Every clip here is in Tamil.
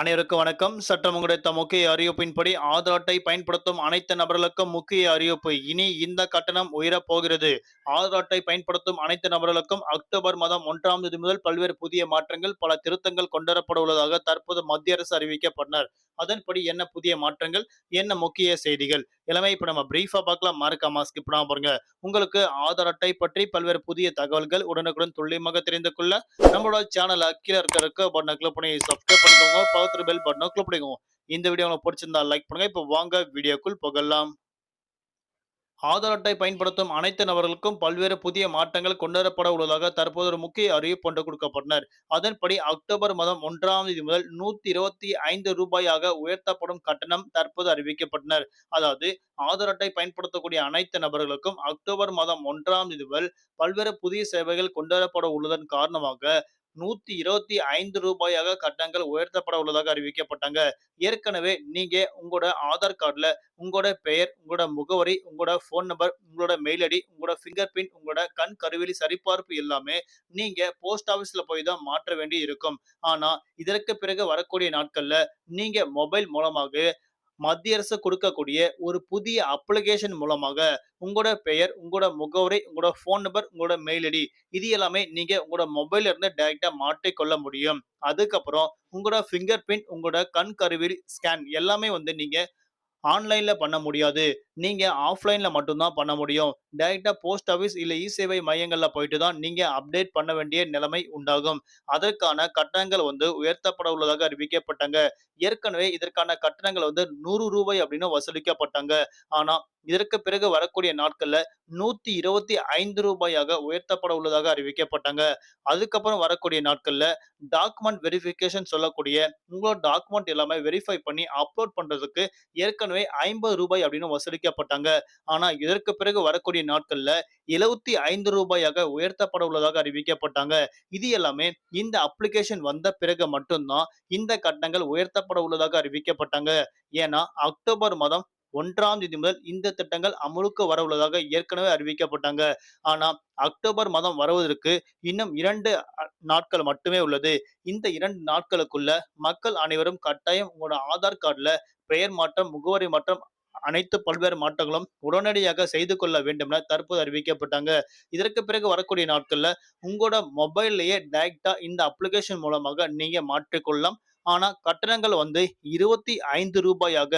அனைவருக்கும் வணக்கம். சற்றம் கிடைத்த முக்கிய அறிவிப்பின்படி ஆதார் அட்டை பயன்படுத்தும் அனைத்து நபர்களுக்கும் முக்கிய அறிவிப்பு. இனி இந்த கட்டணம் உயரப் போகிறது ஆதார் அட்டை பயன்படுத்தும் அனைத்து நபர்களுக்கும் அக்டோபர் மாதம் ஒன்றாம் தேதி முதல் பல்வேறு புதிய மாற்றங்கள் பல திருத்தங்கள் கொண்டுவரப்பட உள்ளதாக தற்போது மத்திய அரசு அறிவிக்கப்பட்டனர். அதன்படி என்ன புதிய மாற்றங்கள்? என்ன முக்கிய செய்திகள்? எல்லாமே இப்ப நம்ம பிரீஃபா பார்க்கலாம். மறக்காம ஸ்கிப் பண்ணாம பாருங்க உங்களுக்கு ஆதார் அட்டை பற்றி பல்வேறு புதிய தகவல்கள் உடனுக்குடன் துல்லியமாக தெரிந்து கொள்ள நம்மளோட சேனல் கீழே இருக்க இருக்க பட்டனை கிளிக் பண்ணி சப்ஸ்கிரைப் பண்ணிக்கோங்க. பக்கத்துல பெல் பட்டனை கிளிக் பண்ணிக்கோங்க. இந்த வீடியோ உங்களுக்கு பிடிச்சிருந்தா லைக் பண்ணுங்க. இப்போ வாங்க வீடியோக்குள் போகலாம். ஆதார் அட்டை பயன்படுத்தும் அனைத்து நபர்களுக்கும் பல்வேறு புதிய மாற்றங்கள் கொண்டுவரப்பட உள்ளதாக தற்போது ஒரு முக்கிய அறிவிப்பு ஒன்று கொடுக்கப்பட்டனர் அதன்படி அக்டோபர் மாதம் ஒன்றாம் தேதி முதல் நூத்தி இருபத்தி ஐந்து ரூபாயாக உயர்த்தப்படும் கட்டணம் தற்போது அறிவிக்கப்பட்டனர் அதாவது ஆதார் அட்டை பயன்படுத்தக்கூடிய அனைத்து நபர்களுக்கும் அக்டோபர் மாதம் ஒன்றாம் தேதி முதல் பல்வேறு புதிய சேவைகள் கொண்டுவரப்பட உள்ளதன் காரணமாக நூத்தி இருபத்தி ஐந்து ரூபாயாக கட்டணங்கள் உயர்த்தப்பட உள்ளதாக அறிவிக்கப்பட்டாங்க. ஏற்கனவே நீங்க உங்களோட ஆதார் கார்டுல உங்களோட பெயர் உங்களோட முகவரி உங்களோட ஃபோன் நம்பர் உங்களோட மெயில் ஐடி உங்களோட ஃபிங்கர் பிரிண்ட் உங்களோட கண் கருவிலி சரிபார்ப்பு எல்லாமே நீங்க போஸ்ட் ஆபீஸ்ல போய் தான் மாற்ற வேண்டி இருக்கும். ஆனா இதற்கு பிறகு வரக்கூடிய நாட்கள்ல நீங்க மொபைல் மூலமாக மத்திய அரசு கொடுக்கக்கூடிய ஒரு புதிய அப்ளிகேஷன் மூலமாக உங்களோட பெயர் உங்களோட முகவரி உங்களோட ஃபோன் நம்பர் உங்களோட மெயில் ஐடி இது எல்லாமே நீங்க உங்களோட மொபைல்ல இருந்து டைரக்டா மாற்றிக்கொள்ள முடியும். அதுக்கப்புறம் உங்களோட ஃபிங்கர் பிரிண்ட் உங்களோட கண் கருவில் ஸ்கேன் எல்லாமே வந்து நீங்க ஆன்லைன்ல பண்ண முடியாது. நீங்க ஆஃப்லைனில் மட்டும்தான் பண்ண முடியும். டைரக்டா போஸ்ட் ஆஃபீஸ் இல்ல இ சேவை மையங்கள்ல போயிட்டு தான் நீங்க அப்டேட் பண்ண வேண்டிய நிலைமை உண்டாகும். அதற்கான கட்டணங்கள் வந்து உயர்த்தப்பட உள்ளதாக அறிவிக்கப்பட்டாங்க. ஏற்கனவே இதற்கான கட்டணங்கள் வந்து நூறு ரூபாய் அப்படின்னு வசூலிக்கப்பட்டாங்க. ஆனா இதற்கு பிறகு வரக்கூடிய நாட்கள்ல நூத்தி இருபத்தி ஐந்து ரூபாயாக உயர்த்தப்பட உள்ளதாக அறிவிக்கப்பட்டாங்க. அதுக்கப்புறம் வரக்கூடிய நாட்கள்ல டாக்குமெண்ட் வெரிஃபிகேஷன் சொல்லக்கூடிய உங்களோட டாக்குமெண்ட் எல்லாமே வெரிஃபை பண்ணி அப்லோட் பண்றதுக்கு ஏற்கனவே ஐம்பது ரூபாய் அப்படின்னு வசூலிக்க வெளியிடப்பட்டாங்க ஆனா இதற்கு பிறகு வரக்கூடிய நாட்கள்ல எழுபத்தி ஐந்து ரூபாயாக உயர்த்தப்பட உள்ளதாக அறிவிக்கப்பட்டாங்க. இது எல்லாமே இந்த அப்ளிகேஷன் வந்த பிறகு மட்டும்தான் இந்த கட்டணங்கள் உயர்த்தப்பட உள்ளதாக அறிவிக்கப்பட்டாங்க. ஏன்னா அக்டோபர் மாதம் ஒன்றாம் தேதி முதல் இந்த திட்டங்கள் அமலுக்கு வர உள்ளதாக ஏற்கனவே அறிவிக்கப்பட்டாங்க. ஆனா அக்டோபர் மாதம் வருவதற்கு இன்னும் இரண்டு நாட்கள் மட்டுமே உள்ளது. இந்த இரண்டு நாட்களுக்குள்ள மக்கள் அனைவரும் கட்டாயம் உங்களோட ஆதார் கார்டுல பெயர் மாற்றம் முகவரி மாற்றம் அனைத்து பல்வேறு மாற்றங்களும் உடனடியாக செய்து கொள்ள வேண்டும் என தற்போது அறிவிக்கப்பட்டாங்க. இதற்கு பிறகு வரக்கூடிய நாட்கள்ல உங்களோட மொபைல்லையே டைரக்டா இந்த அப்ளிகேஷன் மூலமாக நீங்க மாற்றிக்கொள்ளலாம். ஆனா கட்டணங்கள் வந்து இருபத்தி ஐந்து ரூபாயாக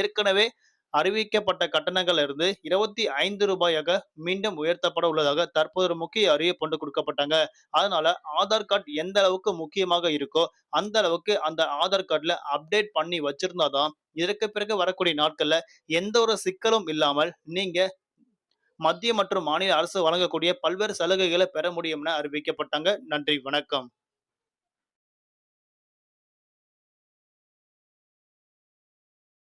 ஏற்கனவே அறிவிக்கப்பட்ட கட்டணங்கள் இருந்து இருபத்தி ஐந்து ரூபாயாக மீண்டும் உயர்த்தப்பட உள்ளதாக தற்போது ஒரு முக்கிய அறிவிப்பு கொண்டு கொடுக்கப்பட்டாங்க. அதனால ஆதார் கார்டு எந்த அளவுக்கு முக்கியமாக இருக்கோ அந்த அளவுக்கு அந்த ஆதார் கார்டில் அப்டேட் பண்ணி வச்சிருந்தாதான் இதற்கு பிறகு வரக்கூடிய நாட்கள்ல எந்த ஒரு சிக்கலும் இல்லாமல் நீங்க மத்திய மற்றும் மாநில அரசு வழங்கக்கூடிய பல்வேறு சலுகைகளை பெற முடியும் என அறிவிக்கப்பட்டாங்க. நன்றி வணக்கம்.